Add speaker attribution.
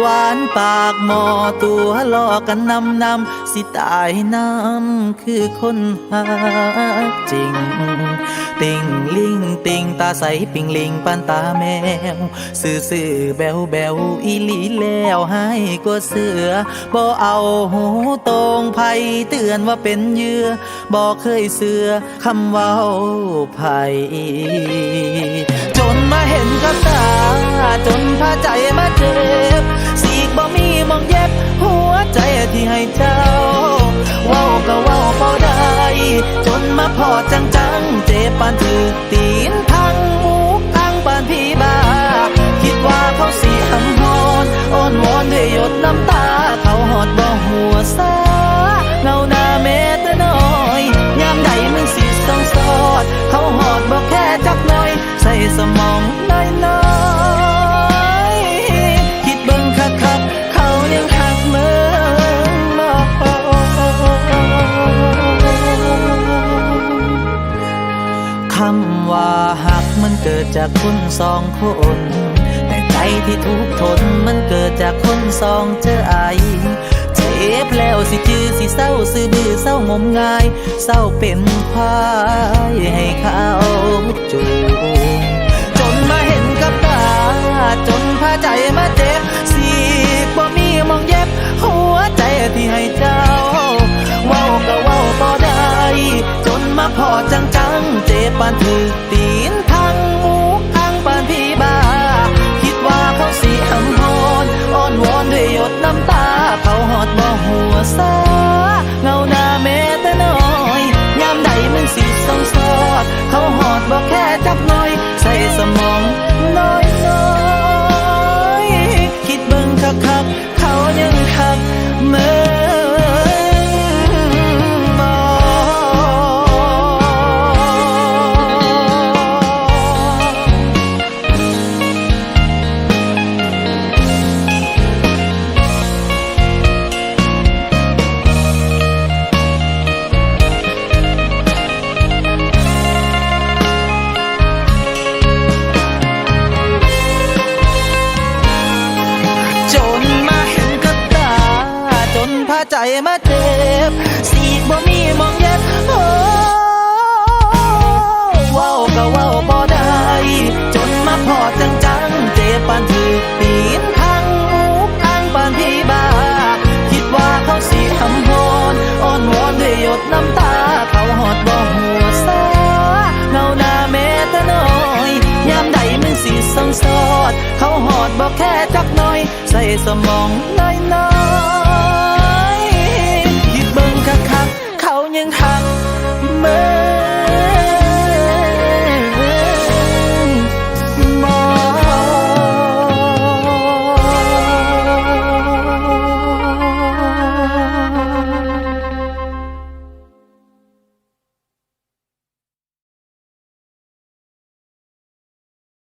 Speaker 1: หวานปากหมอตัวลอกันนำนำสิตายน้ำคือคนหักจริง ติงลิงติงตาใสปิงลิงปานตาแมวซื่อซื่อแบวแบวอีหลีแล้วให้กวเสือบ่เอาหูตรงไผเตือนว่าเป็นเยื่อบ่เคยเสือคำเว้าไผจนมาเห็นกับตาจนพาใจมาเจ็บ ให้เจ้า ว้าก็เว้าบ่ได้ จนมาพอจังจังเจ็บปานถือตีนพังมุกอังปานพี่บา คิดว่าเขาสีหำฮอนอ้อนวอนด้วยหยดน้ำตา เขาหอดบ่หัวซาเงาหน้าเมตน้อยยามใดมึงสีสองสอด เขาหอดบ่แค่จักหน่อย ใส่สมอง ดจากคนสองคน แต่ใจที่ทุกทนมันเกิดจากคนสองเจอไอเจ็บแล้วสิจือสิเศร้าซื้อบือเศร้างมงาย เศร้าเป็นพายให้เขาจูงจนมาเห็นกับตา จนพาใจมาเจ็บสีกบ่มีมองเย็บ หัวใจที่ให้เจ้า ใจมาเจ็บสีกบ่มีมองเย็บโอ้เว้าก็เว้าบ่ได้ จนมาพอจังจังๆเจ็บปานถือปีนพังมุกอังปานพี่บา คิดว่าเขาสิหำฮอนอ้อนวอนด้วยหยดน้ำตา เขาหอดบ่หัวซาเงาหน้าแม้แต่น้อยยามใดมึงสิส่องสอด เขาหอดบอกแค่จักหน่อย ใส่สมองน้